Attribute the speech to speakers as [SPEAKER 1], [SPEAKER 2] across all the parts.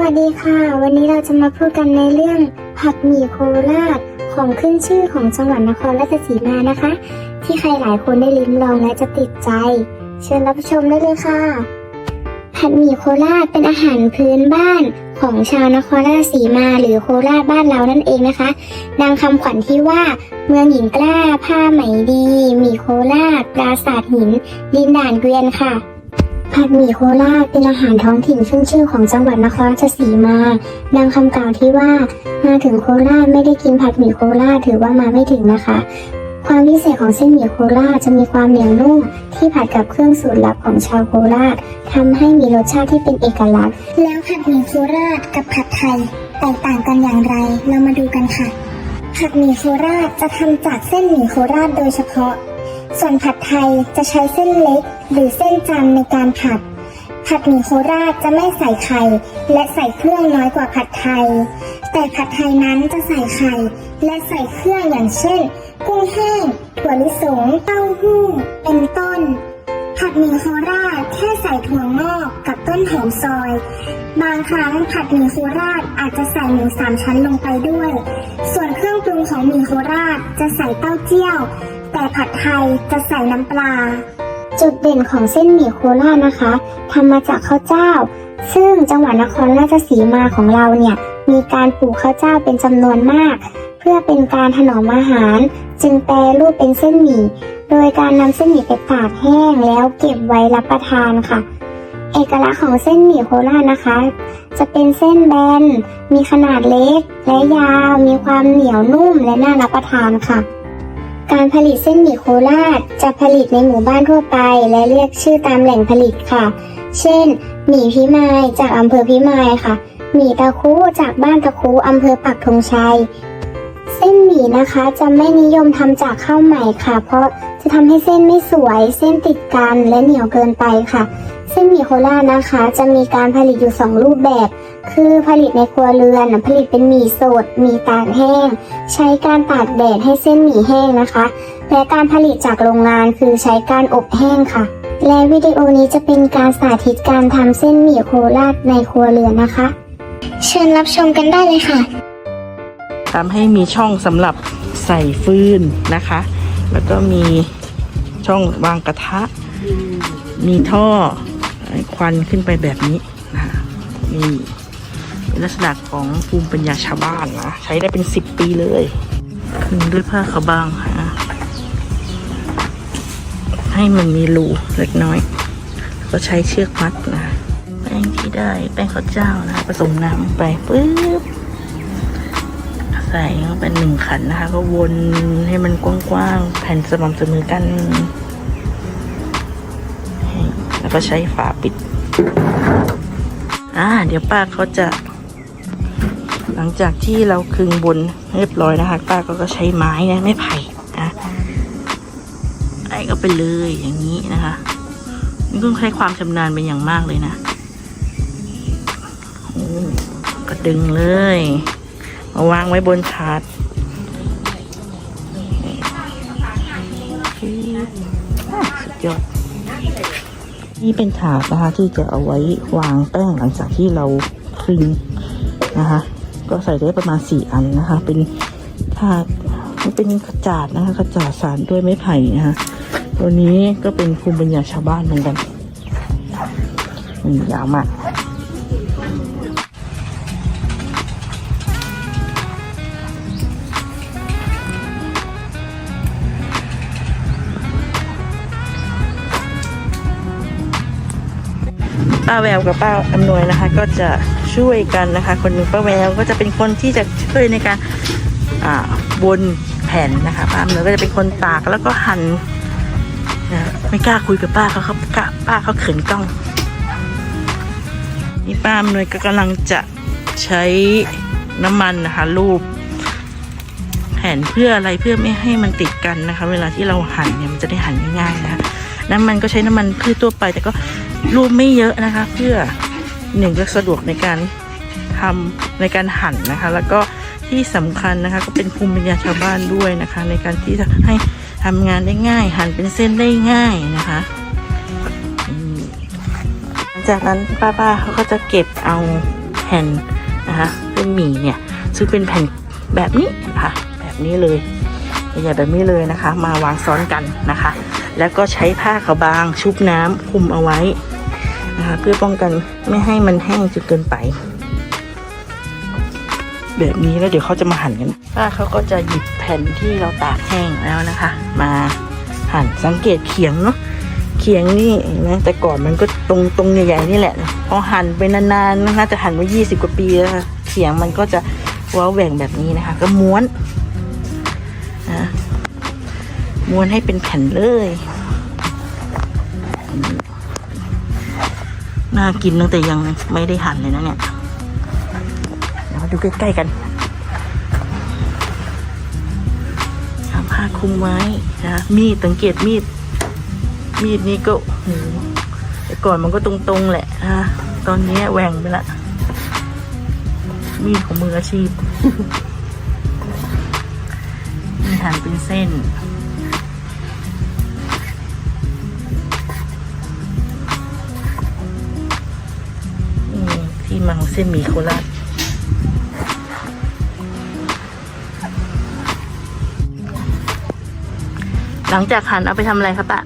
[SPEAKER 1] วัสดีค่ะ วันนี้เราจะมาพูดกันในเรื่องผัดหมี่โคราชของขึ้นชื่อของจังหวัดนครราชสีมานะคะ ที่ใครหลายคนได้ลิ้มลองและจะติดใจ เชิญรับชมได้เลยค่ะ ผัดหมี่โคราชเป็นอาหารพื้นบ้านของชาวนครราชสีมาหรือโคราชบ้านเรานั่นเองนะคะดังคำขวัญที่ว่า เมืองหญิงกล้า ผ้าไหมดีหมี่โคราชปราสาทหิน ดินด่านเกวียนค่ะ ผัดหมี่โคราชเป็นอาหารท้องถิ่นขึ้นชื่อของจังหวัดนครราชสีมา ดังคำกล่าวที่ว่า มาถึงโคราชไม่ได้กินผัดหมี่โคราชถือว่ามาไม่ถึงนะคะ ความพิเศษของเส้นหมี่โคราชจะมีความเหนียวนุ่มที่ผัดกับเครื่องสูตรลับของชาวโคราชทำให้มีรสชาติที่เป็นเอกลักษณ์ แล้วผัดหมี่โคราชกับผัดไทย แตกต่างกันอย่างไร เรามาดูกันค่ะผัดหมี่โคราชจะทำจากเส้นหมี่โคราชโดยเฉพาะ ส่วนผัดไทยจะใช้เส้นเล็กหรือเส้นจันในการผัด ผัดหมี่โคราชจะไม่ใส่ไข่ และใส่เครื่องน้อยกว่าผัดไทย แต่ผัดไทยนั้นจะใส่ไข่ และใส่เครื่องอย่างเช่น กุ้งแห้งถั่วลิสงเต้าหู้ เป็นต้น ผัดหมี่โคราชแค่ใส่ถั่วงอกกับต้นหอมซอย บางครั้งผัดหมี่โคราชอาจจะใส่หมูสามชั้นลงไปด้วย ส่วนเครื่องปรุงของหมี่โคราชจะใส่เต้าเจี้ยว แต่ผัดไทยจะใส่น้ำปลา จุดเด่นของเส้นหมี่โคราชนะคะทำมาจากข้าวเจ้า ซึ่งจังหวัดนครราชสีมาของเราเนี่ย มีการปลูกข้าวเจ้าเป็นจำนวนมาก เพื่อเป็นการถนอมอาหาร จึงแปรรูปเป็นเส้นหมี่ โดยการนำเส้นหมี่ไปตากแห้งแล้วเก็บไว้รับประทานค่ะเอกลักษณ์ของเส้นหมี่โคราชนะคะ จะเป็นเส้นแบน มีขนาดเล็ก และยาว มีความเหนียวนุ่มและน่ารับประทานค่ะ การผลิตเส้นหมี่โคราชจะผลิตในหมู่บ้านทั่วไป และเรียกชื่อตามแหล่งผลิตค่ะ เช่น หมี่พิมายจากอำเภอพิมายค่ะ หมี่ตะคุจากบ้านตะคุอำเภอปักธงชัย เส้นหมี่นะคะ จะไม่นิยมทำจากข้าวใหม่ค่ะ เพราะจะทำให้เส้นไม่สวย เส้นติดกันและเหนียวเกินไปค่ะ เส้นหมี่โคราชนะคะ จะมีการผลิตอยู่สองรูปแบบ คือผลิตในครัวเรือน ผลิตเป็นหมี่สดหมี่ตากแห้ง ใช้การตากแดดให้เส้นหมี่แห้งนะคะ และการผลิตจากโรงงานคือใช้การอบแห้งค่ะ และวิดีโอนี้จะเป็นการสาธิตการทำเส้นหมี่โคราชในครัวเรือนนะคะ เชิญรับชมกันได้เลยค่ะ
[SPEAKER 2] ทำให้มีช่องสำหรับใส่ฟืนนะคะ แล้วก็มีช่องวางกระทะ มีท่อควันขึ้นไปแบบนี้นะคะนี่เป็นลักษณะของภูมิปัญญาชาวบ้านนะใช้ได้เป็นสิบปีเลยขึงด้วยผ้าขาวบางฮะให้มันมีรูเล็กน้อย ก็ใช้เชือกมัดนะแป้งที่ได้แป้งข้าวเจ้านะผสมน้ำไปปึ๊บ ใส่เข้าไปหนึ่งขันนะคะ ก็วนให้มันกว้างๆแผ่นสม่ำเสมอกัน แล้วก็ใช้ฝาปิด อ่า เดี๋ยวป้าเขาจะ หลังจากที่เราคึงบนเรียบร้อยนะคะ ป้าก็ก็ใช้ไม้นะไม่ไผ่นะไอ้ก็ไปเลยอย่างนี้นะคะนี่ต้องใช้ความชำนาญเป็นอย่างมากเลยนะโอ้ก็ดึงเลย มาวางไว้บนถาดยอดนี่เป็นถาดนะคะที่จะเอาไว้วางแป้งหลังจากที่เราคลึงนะคะ ก็ใส่ได้ประมาณสี่อันนะคะ เป็นถาดมันเป็นกระจาดนะคะกระจาดสารด้วยไม้ไผ่นะคะตัวนี้ก็เป็นภูมิปัญญาชาวบ้านเหมือนกันยาวมาก ป้าแววกับป้าอำนวยนะคะ ก็จะช่วยกันนะคะ คนหนึ่งป้าแววก็จะเป็นคนที่จะช่วยในการบนแผ่นนะคะป้าอำนวยก็จะเป็นคนตากแล้วก็หั่นนะไม่กล้าคุยกับป้าเขาเขากล้าป้าเขาเขินกล้องนี่ป้าอำนวยก็กำลังจะใช้น้ำมันนะคะรูปแผ่นเพื่ออะไรเพื่อไม่ให้มันติดกันนะคะ เวลาที่เราหั่นเนี่ยมันจะได้หั่นง่ายๆนะคะน้ำมันก็ใช้น้ำมันพืชทั่วไปแต่ก็ รูปไม่เยอะนะคะ เพื่อหนึ่งก็สะดวกในการทำในการหั่นนะคะ แล้วก็ที่สำคัญนะคะ ก็เป็นภูมิปัญญาชาวบ้านด้วยนะคะ ในการที่จะให้ทำงานได้ง่าย หั่นเป็นเส้นได้ง่ายนะคะหลังจากนั้นป้าๆเขาก็จะเก็บเอาแผ่นนะคะเส้นหมี่เนี่ยซึ่งเป็นแผ่นแบบนี้นะคะแบบนี้เลยใหญ่แบบนี้เลยนะคะ มาวางซ้อนกันนะคะ แล้วก็ใช้ผ้าขาวบางชุบน้ำคุมเอาไว้ นะคะ เพื่อป้องกันไม่ให้มันแห้งจนเกินไป แบบนี้แล้วเดี๋ยวเขาจะมาหั่นกันป้าเขาก็จะหยิบแผ่นที่เราตากแห้งแล้วนะคะ มาหั่นสังเกตเขียงเนาะเขียงนี่นไหมแต่ก่อนมันก็ตรงตรงใหญ่ๆนี่แหละพอหั่นไปนานๆนะคะจะหั่นมา 20 กว่าปีแล้วเขียงมันก็จะว้าแหว่งแบบนี้นะคะ ก็ม้วนนะม้วนให้เป็นแผ่นเลย น่ากินตั้งแต่ยังไม่ได้หั่นเลยนะเนี่ยเดี๋ยวมาดูใกล้ๆกันเอาผ้าคลุมไว้นะมีดสังเกตมีด มีดนี้ก็โอ้โหแต่ก่อนมันก็ตรงๆแหละนะตอนนี้แหว่งไปละ มีดของมืออาชีพมีหั่นเป็นเส้น มที่มาของเส้นหมี่โคราชหลังจากหั่นเอาไปทำอะไรครับปะ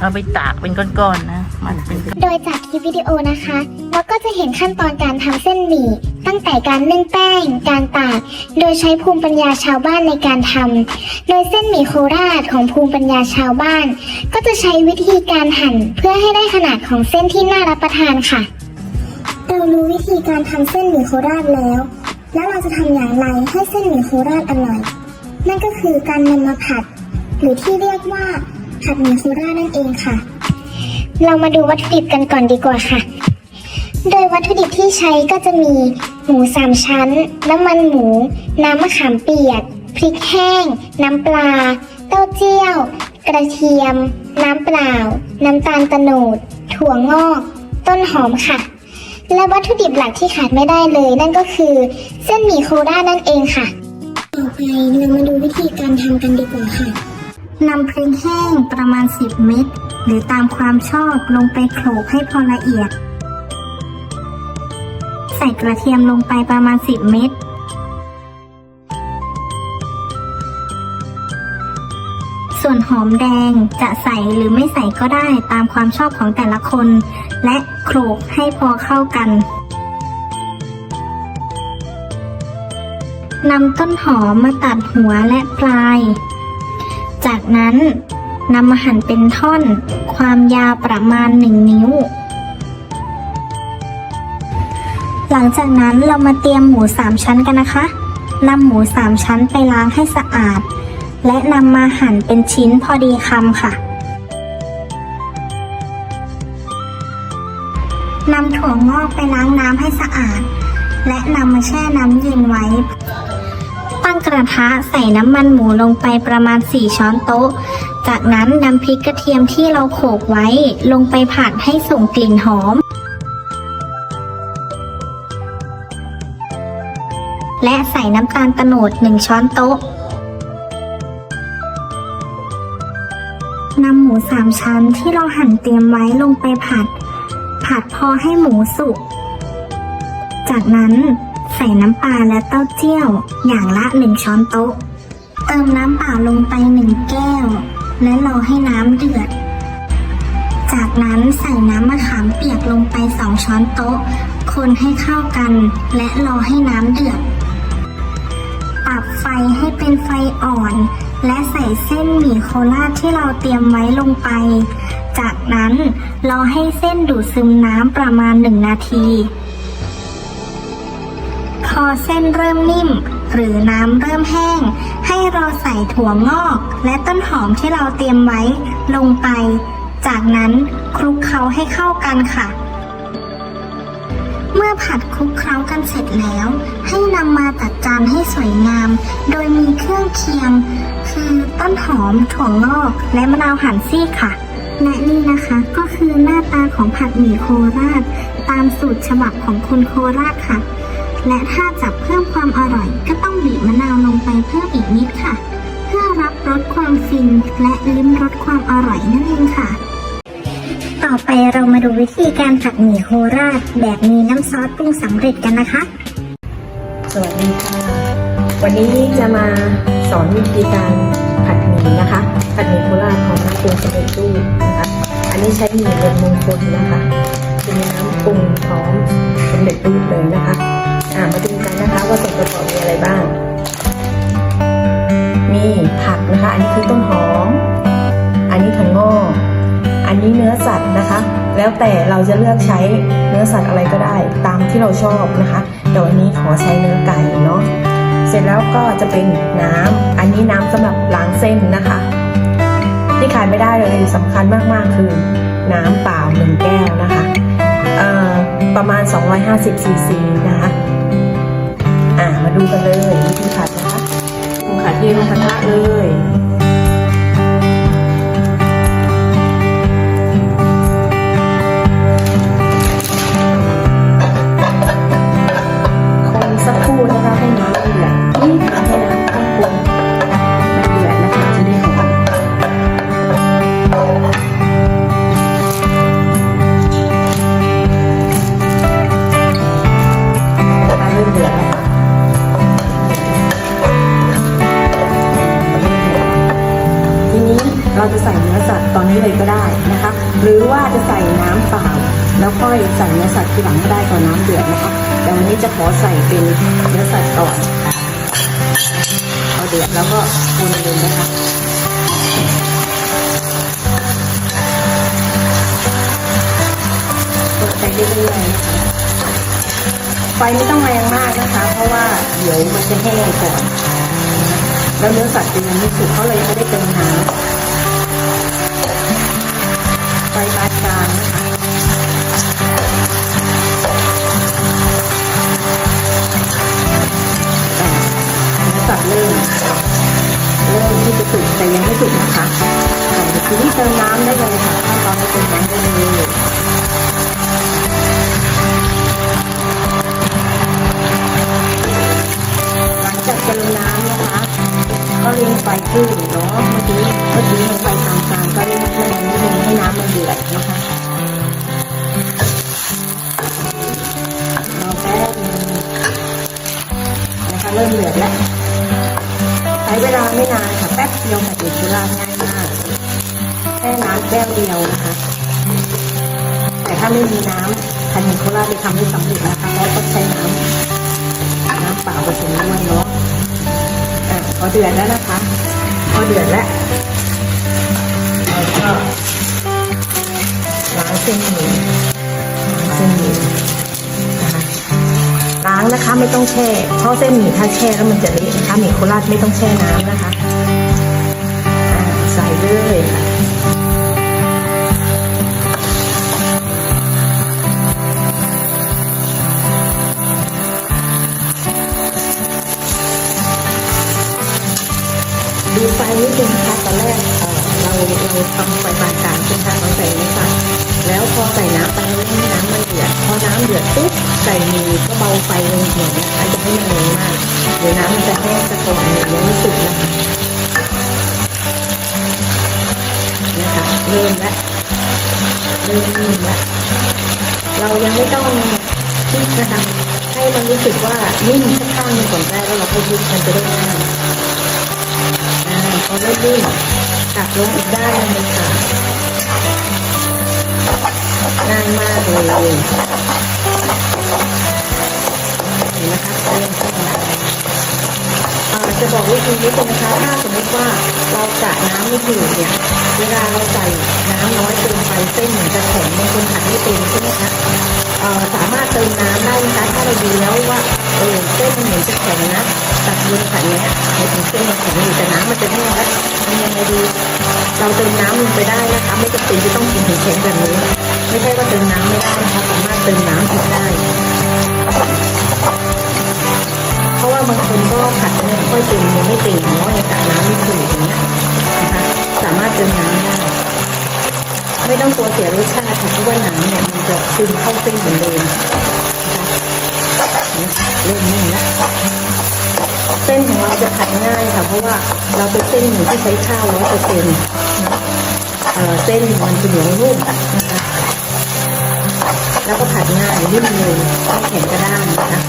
[SPEAKER 2] เอาไปตากเป็นก้อนๆนะ มันเป็นก้อน
[SPEAKER 3] โดยจากคลิปวิดีโอนะคะเราก็จะเห็นขั้นตอนการทำเส้นหมี่ตั้งแต่การนึ่งแป้ง การตาก โดยใช้ภูมิปัญญาชาวบ้านในการทำโดยเส้นหมี่โคราชของภูมิปัญญาชาวบ้าน ก็จะใช้วิธีการหั่นเพื่อให้ได้ขนาดของเส้นที่น่ารับประทานค่ะ เรารู้วิธีการทำเส้นหมี่โคราชแล้ว แล้วเราจะทำอย่างไรให้เส้นหมี่โคราชอร่อย นั่นก็คือการนำมาผัด หรือที่เรียกว่าผัดหมี่โคราชนั่นเองค่ะ เรามาดูวัตถุดิบกันก่อนดีกว่าค่ะ โดยวัตถุดิบที่ใช้ก็จะมีหมูสามชั้น น้ำมันหมู น้ำมะขามเปียก พริกแห้ง น้ำปลา เต้าเจี้ยว กระเทียม น้ำเปล่า น้ำตาลตะโนด ถั่วงอก ต้นหอมค่ะ และวัตถุดิบหลักที่ขาดไม่ได้เลย นั่นก็คือเส้นหมี่โคราชนั่นเองค่ะ ต่อไปเรามาดูวิธีการทำกันดีกว่าค่ะนำพริกแห้งประมาณ 10 เม็ดหรือตามความชอบลงไปโขลกให้พอละเอียด ใส่กระเทียมลงไปประมาณ 10 เม็ด ส่วนหอมแดงจะใส่หรือไม่ใส่ก็ได้ตามความชอบของแต่ละคน และโขลกให้พอเข้ากันนำต้นหอมมาตัดหัวและปลาย จากนั้นนำมาหั่นเป็นท่อน ความยาวประมาณ 1 นิ้ว หลังจากนั้นเรามาเตรียมหมู 3 ชั้นกันนะคะนำหมู 3 ชั้นไปล้างให้สะอาด และนำมาหั่นเป็นชิ้นพอดีคำค่ะนำถั่วงอกไปล้างน้ำให้สะอาด และนำมาแช่น้ำเย็นไว้ ตั้งกระทะใส่น้ำมันหมูลงไปประมาณ 4 ช้อนโต๊ะ จากนั้นนำพริกกระเทียมที่เราโขลกไว้ลงไปผัดให้ส่งกลิ่นหอม และใส่น้ำตาลตะโนด 1 ช้อนโต๊ะ หมูสามชั้นที่เราหั่นเตรียมไว้ลงไปผัด ผัดพอให้หมูสุก จากนั้นใส่น้ำปลาและเต้าเจี้ยวอย่างละหนึ่งช้อนโต๊ะ เติมน้ำเปล่าลงไปหนึ่งแก้ว และรอให้น้ำเดือด จากนั้นใส่น้ำมะขามเปียกลงไปสองช้อนโต๊ะ คนให้เข้ากัน และรอให้น้ำเดือด ปรับไฟให้เป็นไฟอ่อน และใส่เส้นหมี่โคราชที่เราเตรียมไว้ลงไป จากนั้นรอให้เส้นดูดซึมน้ำประมาณ 1 นาที พอเส้นเริ่มนิ่ม หรือน้ำเริ่มแห้ง ให้เราใส่ถั่วงอก และต้นหอมที่เราเตรียมไว้ลงไป จากนั้นคลุกเคล้าให้เข้ากันค่ะ เมื่อผัดคลุกเคล้ากันเสร็จแล้ว ให้นำมาจัดจานให้สวยงาม โดยมีเครื่องเคียง คือต้นหอมถั่วงอก และมะนาวหั่นซี่ค่ะ และนี่นะคะก็คือหน้าตาของผัดหมี่โคราช ตามสูตรฉบับของคนโคราชค่ะ และถ้าจะเพิ่มความอร่อย ก็ต้องบีบมะนาวลงไปเพิ่มอีกนิดค่ะ เพื่อรับรสความฟินและลิ้มรสความอร่อยนั่นเองค่ะ ต่อไปเรามาดูวิธีการผัดหมี่โคราช แบบมีน้ำซอสปรุงสำเร็จกันนะคะ
[SPEAKER 4] สวัสดีค่ะ วันนี้จะมาสอนวิธีการผัดหมี่นะคะ ผัดหมี่โคราชของน้ำปรุงสำเร็จรูปนะคะ อันนี้ใช้หมี่รวมมงคลนะคะเป็นน้ำปรุงพร้อมสำเร็จรูปเลยนะคะอ่ามาดูกันนะคะว่าส่วนประกอบมีอะไรบ้าง มีผักนะคะ อันนี้คือต้นหอม นนี้เนื้อสัตว์นะคะ แล้วแต่เราจะเลือกใช้เนื้อสัตว์อะไรก็ได้ตามที่เราชอบนะคะแต่วันนี้ขอใช้เนื้อไก่เนาะเสร็จแล้วก็จะเป็นน้ำอันนี้น้ำสำหรับล้างเส้นนะคะ ที่ขาดไม่ได้เลยสำคัญมากๆคือน้ำเปล่าหนึ่งแก้วนะคะเอ่อประมาณ 250ซีซีนะคะอ่ามาดูกันเลยวิธีผัดนะคะปูขาเทลงกระทะเลย เนื้อสัตว์ก่อนพอเดือดแล้วก็คนเลยนะคะกดไปเรื่อยๆนะคะไฟไม่ต้องแรงมากนะคะ เพราะว่าเดี๋ยวมันจะแห้งก่อนแล้วเนื้อสัตว์จะยังไม่สุกเขาเลยไม่ได้เติมน้ำไฟปานกลางนะคะ เนื้อสัตว์เริ่มเริ่มที่จะสุกแต่ยังไม่สุกนะคะทีนี้เติมน้ำได้เลยค่ะขั้นตอนเติมน้ำได้เลยหลังจากเติมน้ำนะคะก็เลี้ยงไฟขึ้นเนาะเมื่อกี้เมื่อกี้ให้ไฟกลางๆก็เลี้ยงให้มันนิดนึงให้น้ำมันเดือดนะคะเรอแป๊บนึงนะคะเริ่มเดือดแล้ว ช้เวลาไม่นานค่ะแป๊บเดียวค่ะเด็กเวลาง่ายมากแค่น้ำแก้วเดียวนะคะ แต่ถ้าไม่มีน้ำคันนิโคล่าจะทำให้สำเร็จนะคะเพราะต้องใช้น้ำน้ำเปล่าผสมด้วยเนาะอะพอเดือดแล้วนะคะ พอเดือดแล้วเราก็ล้างเส้นหมี่ล้างเส้นหมี่นะคะล้างนะคะไม่ต้องแช่เพราะเส้นหมี่ถ้าแช่แล้วมันจะเละ นะคะหมี่โคราชไม่ต้องแช่น้ำนะคะใส่เลยค่ะดูไฟนิดนึงนะคะตอนแรกเอ่อเราเราทำไฟปาน ใส่หมีก็เบาไฟลงหน่อยนะคะอย่าให้มันแรงมากเดี๋ยวน้ำมันจะแห้งจะก่อนยังไม่สุกนะคะนะคะเริ่มแล้วเริ่มนิ่มแล้วเรายังไม่ต้องที่จะทำให้มันรู้สึกว่านิ่มสักข้างหนึงก่อนได้แล้วเราค่อยยุบมันจะได้ง่ายอ่าพอเริ่มนิ่มตักลงอีกด้านหนึงเลยค่ะง่ายมากเลย เห็นนะคะเริ่มขึ้นแล้วอ่าจะบอกวิธีนี้เป็นะคะ ถ้าสมมติว่าเราจะน้ำไม่ถูกเนี่ย เวลาเราใส่น้ำน้อยเกินไปเส้นเหมือนจะแข็งบางคนผัดไม่เต็มใช่ไหมคะสามารถเติมน้ำได้นะคะถ้าเราดูแล้วว่าเออ นขันเนี้ยหมายถึงเส้นมันแข็งอยู่แต่น้ำมันจะแห้งแล้วทำยังไงดีเราเติมน้ำลงไปได้นะคะไม่จำเป็นจะต้องกินถึงแข็งแบบนี้ ไม่ใช่ว่าเติมน้ำไม่ได้นะคะสามารถเติมน้ำอีกได้ เพราะว่าบางคนก็ผัดเนี่ค่อยเต็มยังไม่เต็มเนาะในกน้ำไม่ถูกอย่างเงี้ยนะคะสามารถเติมน้ำได้ไม่ต้องกลัวเสียรสชาติค่ะเพราะว่าน้ำเนี่ยมันจะซึมเข้าเส้นเหมือนเดิมนะคะเริ่มนิ่มแล้ว เส้นของเราจะผัดง่ายค่ะ เพราะว่าเราเป็นเส้นหมี่ที่ใช้ข้าวร้อยเปอร์เซ็นต์นะเส้นมันจะเหนียวนุ่มนะคะแล้วก็ผัดง่ายนิ่มเลยไม่แข็งกระด้างนะคะ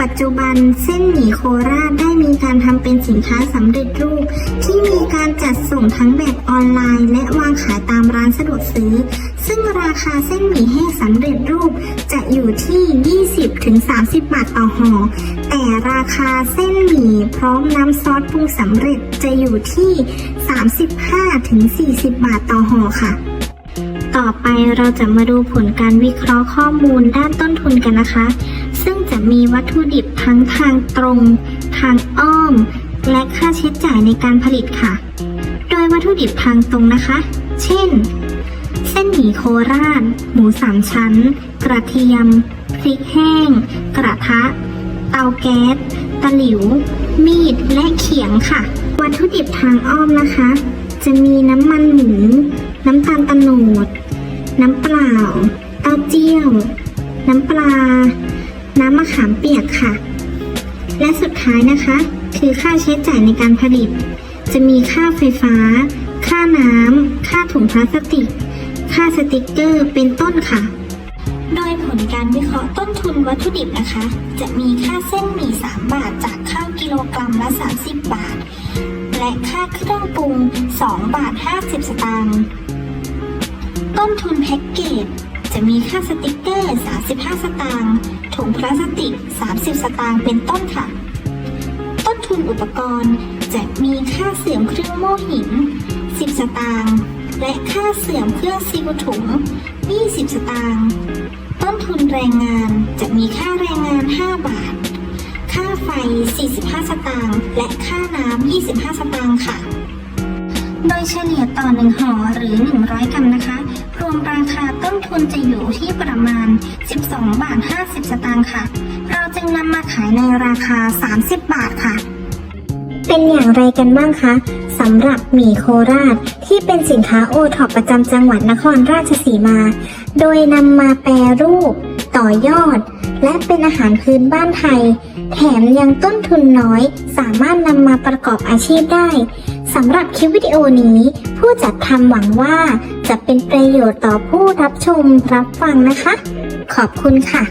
[SPEAKER 3] ปัจจุบันเส้นหมี่โคราชได้มีการทำเป็นสินค้าสำเร็จรูป ที่มีการจัดส่งทั้งแบบออนไลน์ และวางขายตามร้านสะดวกซื้อ ซึ่งราคาเส้นหมี่แห้งสำเร็จรูปจะอยู่ที่ 20-30 บาทต่อห่อ แต่ราคาเส้นหมี่พร้อมน้ำซอสปรุงสำเร็จจะอยู่ที่ 35-40 บาทต่อห่อค่ะ ต่อไปเราจะมาดูผลการวิเคราะห์ข้อมูลด้านต้นทุนกันนะคะ ซึ่งจะมีวัตถุดิบทั้งทางตรง ทางอ้อม และค่าใช้จ่ายในการผลิตค่ะ โดยวัตถุดิบทางตรงนะคะ เช่น เส้นหมี่โคราช หมูสามชั้น กระเทียม พริกแห้ง กระทะ เตาแก๊ส ตะหลิว มีด และเขียงค่ะ วัตถุดิบทางอ้อมนะคะ จะมีน้ำมันหมู น้ำตาลตะโนด น้ำเปล่า เต้าเจี้ยว น้ำปลา น้ำมะขามเปียกค่ะ และสุดท้ายนะคะ คือค่าใช้จ่ายในการผลิต จะมีค่าไฟฟ้า ค่าน้ำ ค่าถุงพลาสติก ค่าสติกเกอร์ เป็นต้นค่ะ ผลการวิเคราะห์ต้นทุนวัตถุดิบนะคะ จะมีค่าเส้นหมี่ 3 บาทจากข้าวกิโลกรัมละ 30 บาท และค่าเครื่องปรุง 2 บาท 50 สตางค์ ต้นทุนแพ็กเกจจะมีค่าสติกเกอร์ 35 สตางค์ ถุงพลาสติก 30 สตางค์ เป็นต้นค่ะ ต้นทุนอุปกรณ์จะมีค่าเสื่อมเครื่องโม่หิน 10 สตางค์ และค่าเสื่อมเครื่องซีลถุง 20 สตางค์ ต้นทุนแรงงานจะมีค่าแรงงาน 5 บาท ค่าไฟ 45 สตางค์ และค่าน้ำ 25 สตางค์ค่ะ โดยเฉลี่ยต่อ1ห่อหรือ 100 กรัมนะคะ รวมราคาต้นทุนจะอยู่ที่ประมาณ 12 บาท 50 สตางค์ค่ะ เราจึงนำมาขายในราคา 30 บาทค่ะ เป็นอย่างไรกันบ้างคะ สำหรับหมี่โคราชที่เป็นสินค้าโอท็อปประจำจังหวัดนครราชสีมา โดยนำมาแปรรูป ต่อยอด และเป็นอาหารพื้นบ้านไทย แถมยังต้นทุนน้อย สามารถนำมาประกอบอาชีพได้สำหรับคลิปวิดีโอนี้ ผู้จัดทำหวังว่า จะเป็นประโยชน์ต่อผู้รับชมรับฟังนะคะ ขอบคุณค่ะ